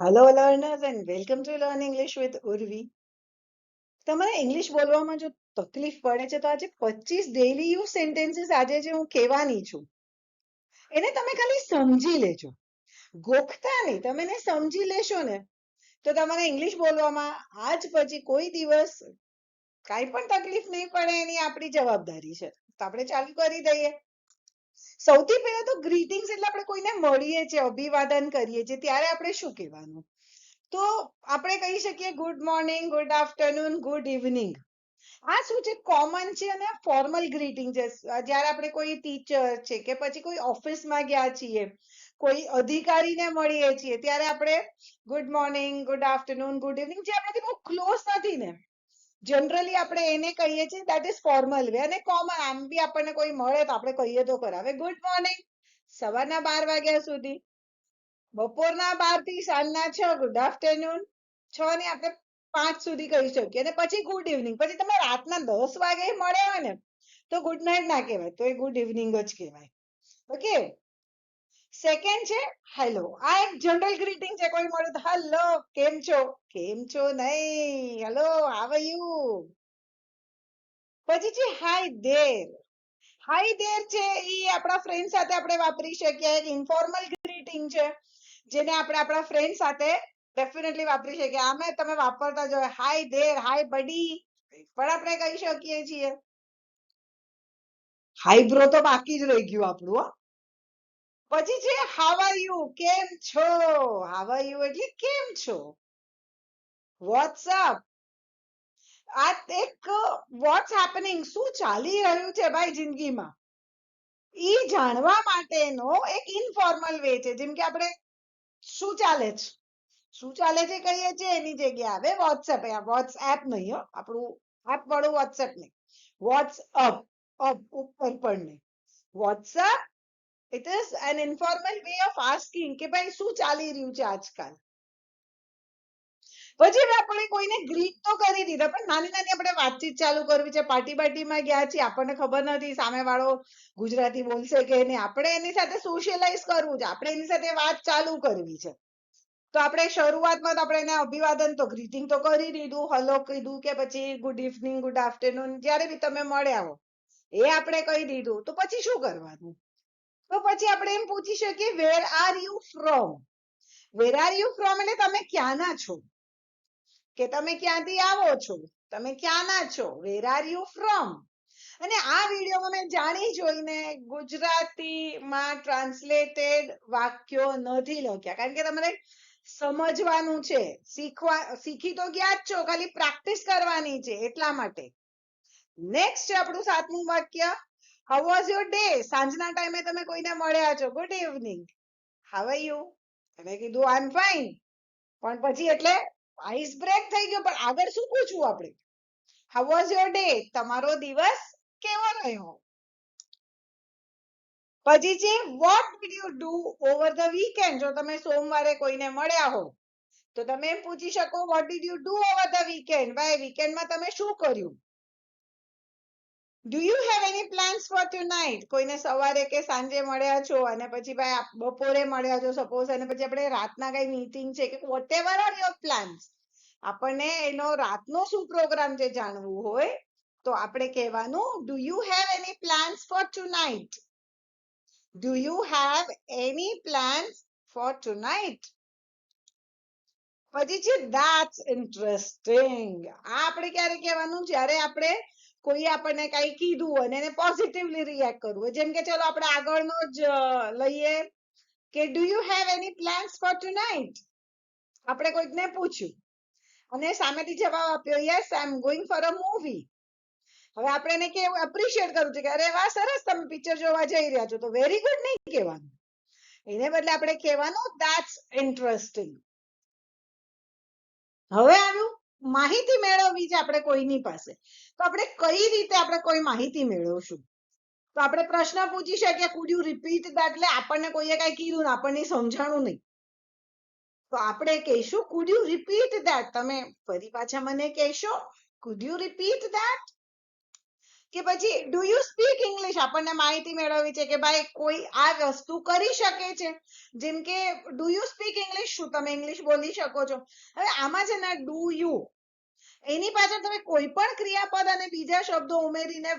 Hello, learners, and welcome to Learn English with Urvi. તમારે English બોલવામાં જો તકલીફ પડે છે, તો આજે પચીસ ડેલી યુઝ સેન્ટેન્સીસ આજે જે હું કહેવાની છું, એને તમે ખાલી સમજી લેજો. ગોખતા નહીં, તમે એને સમજી લેશો ને, તો તમારે ઇંગ્લિશ બોલવામાં આજ પછી કોઈ દિવસ કાંઈ પણ તકલીફ નહીં પડે એની આપણી જવાબદારી છે. તો આપણે ચાલુ કરી દઈએ. સૌથી પહેલા તો ગ્રીટિંગ્સ એટલે આપણે કોઈને મળીએ છીએ, અભિવાદન કરીએ છીએ, ત્યારે આપણે શું કહેવાનું? તો આપણે કહી શકીએ good morning good afternoon good evening આ શું છે? કોમન છે અને ફોર્મલ ગ્રીટિંગ છે. જ્યારે આપણે કોઈ ટીચર છે કે પછી કોઈ ઓફિસમાં ગયા છીએ, કોઈ અધિકારીને મળીએ છીએ, ત્યારે આપણે good morning good afternoon good evening જે આપણાથી બહુ ક્લોઝ નથી ને જનરલી આપણે એને કહીએ છીએ દેટ ઇઝ ફોર્મલ વે અને કોમન આમ બી આપણને કોઈ મળે તો આપણે કહીએ તો કરાવે ગુડ મોર્નિંગ સવારના બાર વાગ્યા સુધી. બપોરના બારથી સાંજના છ ગુડ આફ્ટરનૂન છ ને આપણે પાંચ સુધી કહી શકીએ. અને પછી ગુડ ઇવનિંગ પછી તમે રાતના દસ વાગે મળ્યા હોય ને, તો ગુડ નાઇટ ના કહેવાય. તો એ ગુડ ઇવનિંગ જ કહેવાય. ઓકે સેકન્ડ છે હેલો આ એક જનરલ ગ્રીટિંગ છે, કોઈ મળે હેલો કેમ છો? કેમ છો નહીં? હેલો હાવ યુ પછી છે હાય દેર હાય દેર છે, એ આપણા ફ્રેન્ડ સાથે આપણે વાપરી શકીએ. એક ઇન્ફોર્મલ ગ્રીટિંગ છે, જેને આપણે આપણા ફ્રેન્ડ સાથે ડેફિનેટલી વાપરી શકીએ. આમે તમે વાપરતા જો હાય. દેર હાય બડી પણ આપણે કહી શકીએ છીએ. હાય બ્રો તો બાકી જ રહી ગયું આપણું પછી છે હાવ આર યુ કેમ છો? હાવ આર યુ એટલે કેમ છો? વોટ્સઅપ આ એક વોટ્સ હેપનિંગ શું ચાલી રહ્યું છે ભાઈ જિંદગીમાં? ઈ જાણવા માટેનો એક ઇન્ફોર્મલ વે છે, જેમ કે આપણે, શું ચાલે છે? શું ચાલે છે? કહીએ છીએ એની જગ્યાએ. આવે વોટ્સએપ વોટ્સએપ નહીં હો, આપણું એપ વાળું વોટ્સએપ નહીં. વોટ્સઅપ અપ ઉપર પણ નહીં. What's up it is an informal way of asking કે ભાઈ, શું ચાલી રહ્યું છે આજકાલ? પછી આપણે કોઈને ગ્રીટ તો કરી દીધા, પણ નાની નાની આપણે વાતચીત ચાલુ કરવી છે. પાર્ટી બાર્ટીમાં ગયા છીએ, આપણને ખબર નથી, સામેવાળો ગુજરાતી બોલશે કે નહીં. આપણે એની સાથે સોશિયલાઇઝ કરવું છે, આપણે એની સાથે વાત ચાલુ કરવી છે. તો આપણે શરૂઆતમાં તો આપણે એને અભિવાદન તો ગ્રીટિંગ તો કરી દીધું હલો કીધું કે પછી ગુડ ઇવનિંગ ગુડ આફ્ટરનૂન જ્યારે બી તમે મળ્યા હો, એ આપણે કહી દીધું. તો પછી શું કરવાનું? તો પછી આપણે એમ પૂછી શકીએ where are you from where are you from એટલે તમે ક્યાંના છો? કે તમે ક્યાંથી આવો છો? તમે ક્યાંના છો? વેર આર યુ ફ્રોમ અને આ વિડીયોમાં મેં જાણી જોઈને ગુજરાતીમાં ટ્રાન્સલેટેડ વાક્યો નથી લખ્યા. કારણ કે તમારે સમજવાનું છે. શીખવા, શીખી તો ગયા જ છો, ખાલી પ્રેક્ટિસ કરવાની છે એટલા માટે. નેક્સ્ટ આપણું સાતમું વાક્ય. હાઉ વોઝ યોર ડે સાંજના ટાઈમે તમે કોઈને મળ્યા છો? Good evening how are you તમે કીધું આઈ એમ ફાઇન પણ પછી એટલે આઈસ બ્રેક થઈ ગયો. પણ આગળ શું પૂછવું આપણે? હાઉ વોઝ યોર ડે તમારો દિવસ કેવો રહ્યો? પછી છે what did you do over the weekend જો તમે સોમવારે કોઈને મળ્યા હો, તો તમે એમ પૂછી શકો what did you do over the weekend ભાઈ વીકેન્ડમાં તમે શું કર્યું? Do you have any plans for tonight કોઈને સવારે કે સાંજે મળ્યા છો અને પછી ભાઈ બપોરે મળ્યા છો સપોઝ અને પછી આપણે રાતના કઈ મીટિંગ છે કે what ever are your plans આપણને એનો રાતનો શું પ્રોગ્રામ છે જાણવું હોય, તો આપણે કહેવાનું do you have any plans for tonight do you have any plans for tonight પછી છે ધેટ્સ ઇન્ટરેસ્ટિંગ આ આપણે ક્યારે કહેવાનું? જ્યારે આપણે કોઈ આપણને કઈ કીધું અને એને પોઝિટિવલી રિએક્ટ કરવું જેમ કે ચલો આપણે આગળનો જ લઈએ કે do you have any plans for tonight આપણે કોઈકને પૂછ્યું. અને સામેથી જવાબ આપ્યો yes I am going for a movie હવે આપણે એને કેવું એપ્રિશિએટ કરવું છે કે, અરે વાહ, સરસ તમે પિક્ચર જોવા જઈ રહ્યા છો. તો વેરી ગુડ નહીં કહેવાનું. એને બદલે આપણે કહેવાનું ધેટ્સ ઇન્ટરેસ્ટિંગ હવે આવ્યું. માહિતી મેળવવી છે આપણે કોઈની પાસે. તો આપણે કઈ રીતે આપણે કોઈ માહિતી મેળવશું? તો આપણે પ્રશ્ન પૂછી શકીએ કુડ યુ રિપીટ દેટ એટલે આપણને કોઈએ કઈ કીધું ને આપણને સમજાણું નહીં. તો આપણે કહીશું કુડ યુ રિપીટ દેટ તમે ફરી પાછા મને કહેશો કુડ યુ રિપીટ દેટ કે પછી ડુ યુ સ્પીક ઇંગ્લિશ આપણને માહિતી મેળવવી છે કે, ભાઈ, કોઈ આ વસ્તુ કરી શકે છે? જેમ કે ડુ યુ સ્પીક ઇંગ્લિશ શું તમે ઇંગ્લિશ બોલી શકો છો? હવે આમાં છે ને ડુ યુ એની પાછળ તમે કોઈ પણ ક્રિયાપદ અને બીજા શબ્દો ઉમેરીને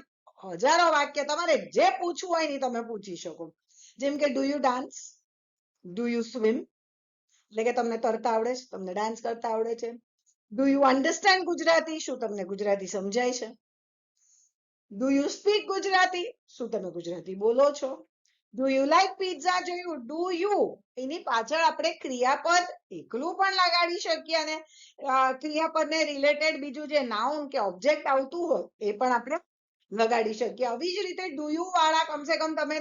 હજારો વાક્ય તમારે જે પૂછવું હોય ને તમે પૂછી શકો. જેમ કે do you dance do you swim એટલે કે, તમને તરતા આવડે છે? તમને ડાન્સ કરતા આવડે છે? Do you understand Gujarati? શું તમને ગુજરાતી સમજાય છે? Do you speak Gujarati? શું તમે ગુજરાતી બોલો છો? ડુ યુ લાઈક પિઝા જોયું ડુ યુ એની પાછળ આપણે ક્રિયાપદ એકલું પણ લગાડી શકીએ અને ક્રિયાપદને રિલેટેડ બીજું જે નાઉન કે ઓબ્જેક્ટ આવતું હોય એ પણ આપણે લગાડી શકીએ. આવી જ રીતે ડુ યુ વાળા કમસે કમ તમે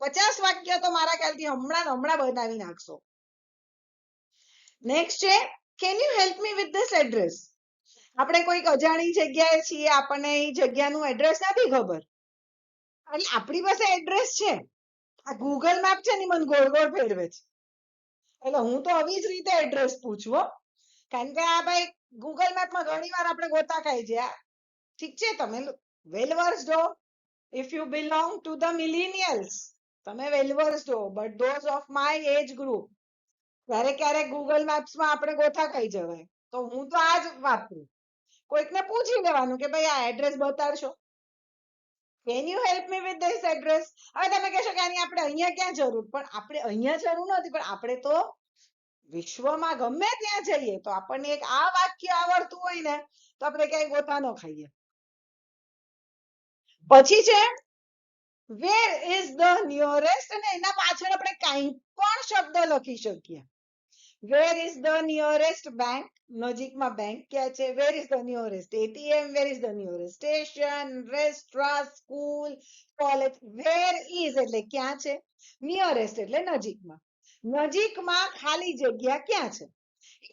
પચાસ વાક્ય તો મારા ખ્યાલથી હમણાં હમણાં બનાવી નાખશો. નેક્સ્ટ છે can you help me with this address આપણે કોઈક અજાણી જગ્યાએ છીએ, આપણને એ જગ્યાનું એડ્રેસ નથી ખબર. એટલે આપણી પાસે એડ્રેસ છે. આ ગૂગલ મેપ છે ને મને ગોળ ગોળ ફેરવે છે. એટલે હું તો આવી જ રીતે એડ્રેસ પૂછું હો. કારણ કે આ ભાઈ ગૂગલ મેપમાં ઘણી વાર આપણે ગોતા ખાઈ છે ઠીક છે, તમે વેલ વર્સ્ડ હો if you belong to the millennials તમે વેલ વર્સ્ડ હો but those of my age group ક્યારેક ક્યારેક ગૂગલ મેપ્સમાં આપણે ગોથા ખાઈ જવાય. તો હું તો આ જ વાપરું. કોઈકને પૂછી લેવાનું કે ભાઈ આ address બતાડશો? Can you help me with this address હવે તમે કહેશો કે આની આપણે અહીંયા ક્યાં જરૂર? પણ આપણે અહીંયા જરૂર નથી, પણ આપણે તો વિશ્વમાં ગમે ત્યાં જઈએ, તો આપણને એક આ વાક્ય આવડતું હોય ને, તો આપણે ક્યાંય ગોતા ખાઈએ. પછી છે વેર ઇઝ ધ નિયરેસ્ટ અને એના પાછળ આપણે કાંઈ પણ શબ્દ લખી શકીએ. Where is the nearest bank નજીકમાં બેંક ક્યાં છે where is the nearest ATM where is the nearest station restaurant school college where is એટલે ક્યાં છે? નિયરેસ્ટ એટલે નજીકમાં. નજીકમાં ખાલી જગ્યા ક્યાં છે?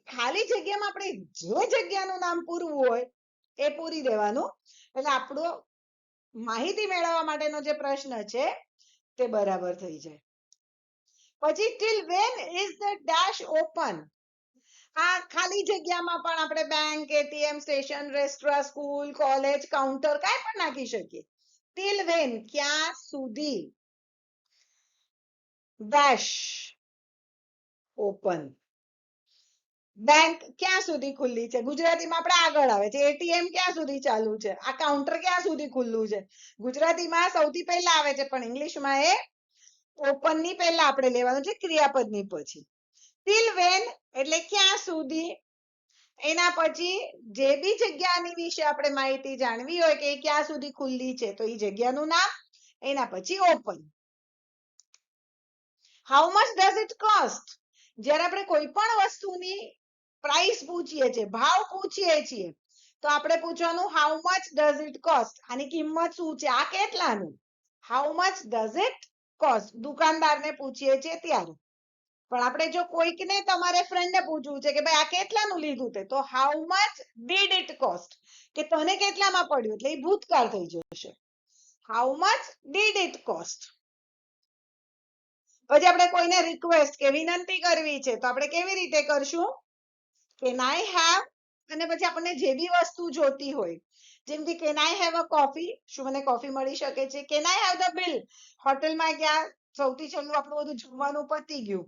ખાલી જગ્યામાં આપણે જે જગ્યાનું નામ પૂરવું હોય એ પૂરી દેવાનું. એટલે આપણો માહિતી મેળવવા માટેનો જે પ્રશ્ન છે તે બરાબર થઈ જાય. પછી till when is the dash open આ ખાલી જગ્યામાં પણ આપણે bank ATM station restaurant school college counter કાંઈ પણ નાખી શકીએ. ટીલ વેન ક્યાં સુધી? ડેશ ઓપન બેંક ક્યાં સુધી ખુલ્લી છે? ગુજરાતીમાં આપણે આગળ આવે છે. એટીએમ ક્યાં સુધી ચાલુ છે? આ કાઉન્ટર ક્યાં સુધી ખુલ્લું છે? ગુજરાતીમાં સૌથી પહેલા આવે છે, પણ ઇંગ્લિશમાં એ ઓપનની પહેલા આપણે લેવાનું છે ક્રિયાપદની પછી. ટીલ વેન એટલે ક્યાં સુધી? એના પછી જે બી જગ્યાની વિશે આપણે માહિતી જાણવી હોય કે ક્યાં સુધી ખુલ્લી છે, તો એ જગ્યાનું નામ, એના પછી open how much does it cost જ્યારે આપણે કોઈ પણ વસ્તુની પ્રાઇસ પૂછીએ છીએ, ભાવ પૂછીએ છીએ, તો આપણે પૂછવાનું how much does it cost આની કિંમત શું છે? આ કેટલાનું? How much does it cost દુકાનદારને પૂછીએ છીએ ત્યારે. પણ આપણે જો કોઈકને તમારે ફ્રેન્ડને પૂછવું છે કે ભાઈ આ કેટલાનું લીધું તે, તો how much did it cost કે તને કેટલામાં પડ્યું? એટલે એ ભૂતકાળ થઈ જશે. How much did it cost પછી આપણે કોઈને રિક્વેસ્ટ કે વિનંતી કરવી છે, તો આપણે કેવી રીતે કરશું? કેન આઈ હેવ અને પછી આપણને જે બી વસ્તુ જોતી હોય જેમ કે can I have a coffee શું મને કોફી મળી શકે છે? Can I have the bill હોટલમાં ગયા, સૌથી છેલ્લું આપણું બધું જમવાનું પતી ગયું.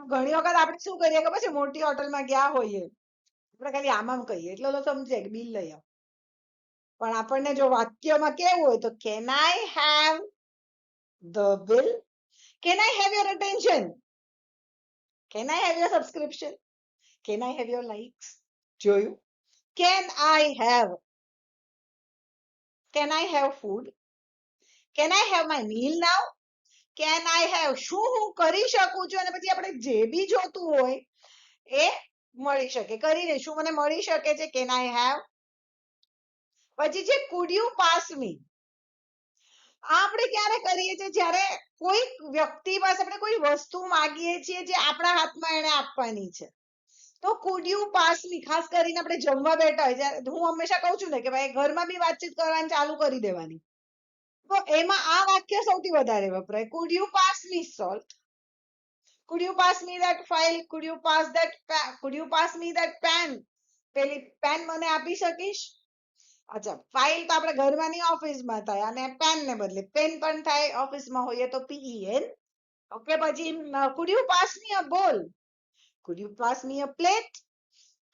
ઘણી વખત આપણે શું કરીએ ખબર છે? મોટી હોટલમાં ગયા હોઈએ. આપણે ખાલી આમ આમ કહીએ. એટલે ઓલો સમજે બિલ લઈ આવ. પણ આપણને જો વાક્યમાં કેવું હોય તો can I have the bill can I have your attention can I have your subscription can I have your likes જોયું can I have can I have food can I have my meal now can I have શું હું કરી શકું છું? અને પછી આપણે જે બી જોતું હોય, એ મળી શકે. કરીને શું મને મળી શકે છે? કેન આઈ હેવ પછી છે કુડ યુ પાસ મી આપણે ક્યારે કરીએ છીએ? જ્યારે કોઈ વ્યક્તિ પાસે આપણે કોઈ વસ્તુ માંગીએ છીએ જે આપણા હાથમાં એને આપવાની છે. તો કુડ યુ પાસ મી ખાસ કરીને આપણે જમવા બેઠા હોય હું હંમેશા કહું છું ને કે ભાઈ, ઘરમાં બી વાતચીત કરવાની ચાલુ કરી દેવાની. તો એમાં આ વાક્ય સૌથી વધારે વપરાય. Could you pass me salt could you pass me that file could you pass that could you pass me that pen પેલી પેન મને આપી શકીશ? અચ્છા ફાઇલ તો આપણે ઘરમાં નહીં ઓફિસમાં થાય, અને પેન ને બદલે પેન પણ થાય ઓફિસમાં હોઈએ તો પીઈએન ઓકે પછી could you pass me a ball. Could you pass me a plate?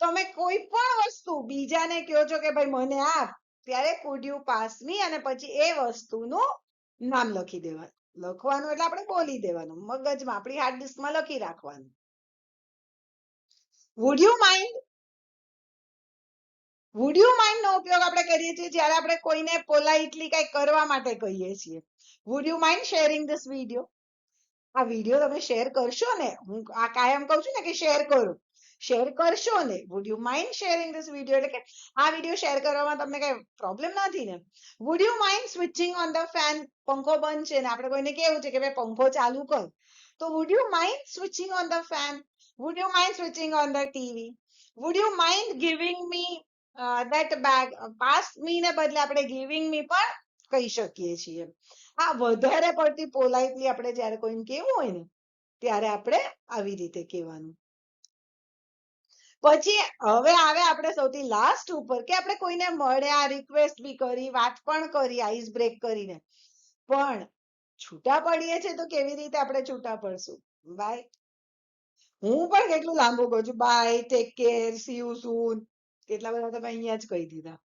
તમે કોઈ પણ વસ્તુ, બીજાને કહો છો કે ભાઈ, મને આપ ત્યારે could you pass me? અને પછી એ વસ્તુનું નામ લખી દેવાનું. લખવાનું એટલે આપણે બોલી દેવાનું. મગજમાં, આપણી હાર્ડ ડિસ્કમાં લખી રાખવાનું. Would you mind would you mind નો ઉપયોગ આપણે કરીએ છીએ જ્યારે આપણે કોઈને પોલાઇટલી કઈ કરવા માટે કહીએ છીએ. Would you mind sharing this video આ વીડિયો તમે શેર કરશો ને, હું આ કાયમ કહું છું ને કે શેર કરો. શેર કરશો ને would you mind sharing this video એટલે કે આ વીડિયો શેર કરવામાં તમને કઈ પ્રોબ્લેમ નથી ને? Would you mind switching on the fan પંખો બંધ છે ને, આપણે કોઈને કેવું છે કે ભાઈ પંખો ચાલુ કર. તો would you mind switching on the fan would you mind switching on the TV would you mind giving me that bag pass me ને બદલે આપણે ગિવિંગ મી પણ કહી શકીએ છીએ. આ વધારે પડતી પોલાઇટલી આપણે જ્યારે કોઈને કેવું હોય ને, ત્યારે આપણે આવી રીતે કહેવાનું. પછી હવે આવે આપણે સૌથી લાસ્ટ ઉપર કે આપણે કોઈને મળ્યા રિક્વેસ્ટ બી કરી, વાત પણ કરી આઈસ બ્રેક કરીને. પણ છૂટા પડીએ છે તો કેવી રીતે આપણે છૂટા પડશું? બાય હું પણ કેટલું લાંબુ કહું છું. Bye take care see you soon કેટલા બધા તમે અહીંયા જ કહી દીધા.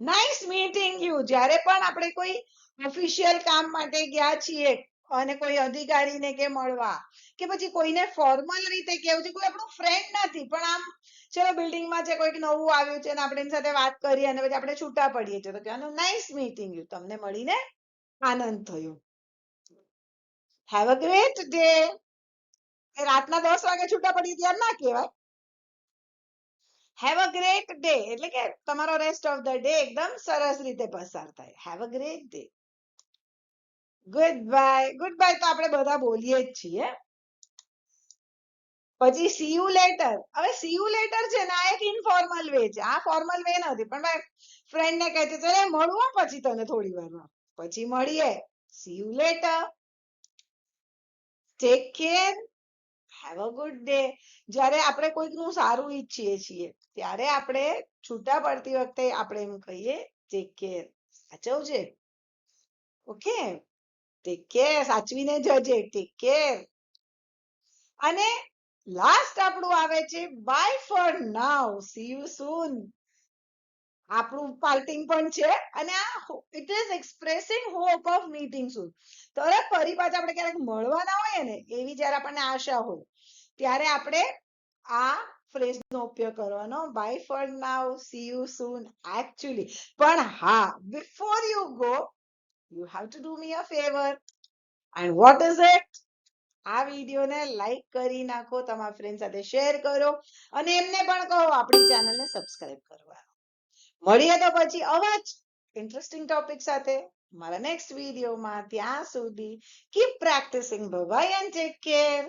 નાઇસ મીટિંગ યુ જ્યારે પણ આપણે કોઈ ઓફિશિયલ કામ માટે ગયા છીએ અને કોઈ અધિકારીને કે મળવા. કે પછી કોઈને ફોર્મલ રીતે કેવું છે, કોઈ આપણું ફ્રેન્ડ નથી, પણ આમ ચલો બિલ્ડિંગમાં છે કોઈક નવું આવ્યું છે અને આપણે એની સાથે વાત કરીએ અને પછી આપણે છૂટા પડીએ છીએ. તો કહેવાનું નાઇસ મીટિંગ યુ તમને મળીને આનંદ થયો. હેવ અ ગ્રેટ ડે રાતના દસ વાગે છૂટા પડીએ ત્યારે ના કહેવાય. હેવ અ ગ્રેટ ડે એટલે કે તમારો રેસ્ટ ઓફ ધ ડે એકદમ સરસ રીતે પસાર થાય. Have a great day good bye good bye તો આપણે બધા બોલીએ જ છીએ. પછી સી યુ લેટર હવે સી યુ લેટર છે ને આ એક ઇનફોર્મલ વે છે. આ ફોર્મલ વે નથી. પણ ભાઈ ફ્રેન્ડ ને કહે છે ચલે મળવું પછી તને થોડી વારમાં પછી મળીએ. See you later take care have a good day જ્યારે આપણે કોઈકનું સારું ઈચ્છીએ છીએ, ત્યારે આપણે છૂટા પડતી વખતે આપણે એમ કહીએ ટેક કેર સાચવજે. ઓકે ટેક કેર સાચવીને જજે ટેક કેર અને લાસ્ટ આપણું આવે છે bye for now see you soon આપણું પાર્ટિંગ પણ છે અને આ it is expressing hope of meeting soon તરત ફરી પાછા આપણે ક્યારેક મળવાના હોય ને, એવી જ્યારે આપણને આશા હોય, ત્યારે આપણે આ ફ્રેઝનો ઉપયોગ કરવાનો. Bye for now see you soon actually પણ હા before you go you have to do me a favour and what is it આ વિડીયોને લાઈક કરી નાખો, તમારા ફ્રેન્ડ સાથે શેર કરો અને એમને પણ કહો આપણી ચેનલને સબસ્ક્રાઇબ કરવા. મળીએ તો પછી આવા જ ઇન્ટરેસ્ટિંગ ટોપિક સાથે મારા નેક્સ્ટ વિડીયોમાં ત્યાં સુધી keep practising bye and take care